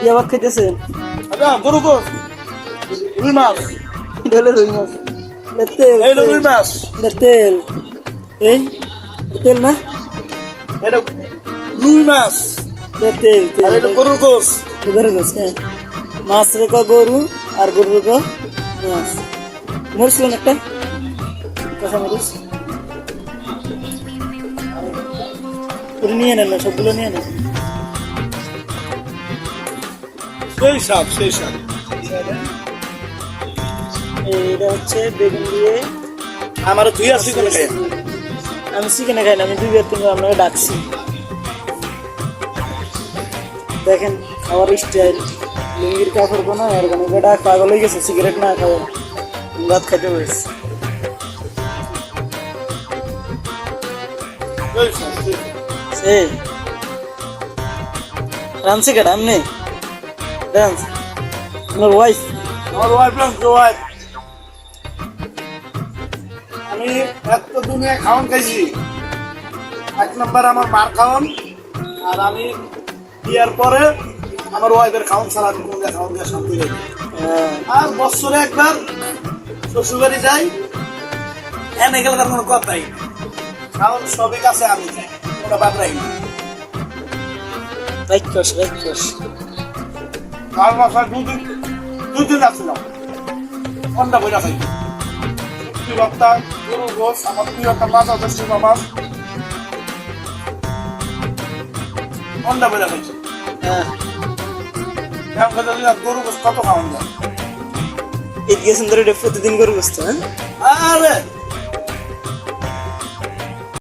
বিয়া ভাত খাইতেছেন? গরু গোস রুই মাছ। এটা হলো রুই মাছ। তেল। এই রুই মাছ। এটা তেল। এই তেল না? এটা রুই মাছ। তেল তেল। আর এটা গরুর গোস গরু মাছ হ্যাঁ। মাছ রেখা গরু আর গরু রেখা মাছ। মরিচ লোন একটা। কাঁচা মরিচ। নিয়ে নেন না সবগুলো নিয়ে নেন। সেই সাপ সেই সাপ এটা হচ্ছে বেগুন দিয়ে আমার তুই আসলি কোনে খাই আমি চিকেনে খাই না আমি দুই বার তিনবার আপনাকে ডাকছি। দেখেন খাওয়ার স্টাইল লুঙ্গির কাপড় কোনো আর কোনো বেটা পাগল হয়ে গেছে সিগারেট না খাওয়া। ভাত খাইতে বসে সেই রানছি কেটা আমনে ডান্স আপনার ওয়াইফ আমার ওয়াইফ লাগছে ওয়াইফ আমি এত দুনিয়া খাওয়ান খাইছি। এক নম্বর আমার মার খাওয়ান আর আমি বিয়ার পরে আমার ওয়াইফের খাওয়ান ছাড়া আমি কোনো খাওয়ান দিয়ে শান্তি না। আর বছরে একবার শ্বশুর বাড়ি যাই এনে গেলে তার কোনো কথাই। খাওয়ান সবই কাছে আমি খাই কোনো বাদ রাখি রাক্ষস রাক্ষস আর বাসায় দুদিন দুদিন আসছিলাম অন্ডা বইরা খাই। শুক্তি ভর্তা গরু গোস আমার প্রিয় একটা মাছ আছে শিমা মাছ। অন্ডা বইরা খাইছি হ্যাঁ। গরু গোস কত খাওয়ান যায়। ঈদ গেছেন ধরে প্রতিদিন করে বসতো হ্যাঁ? আরে!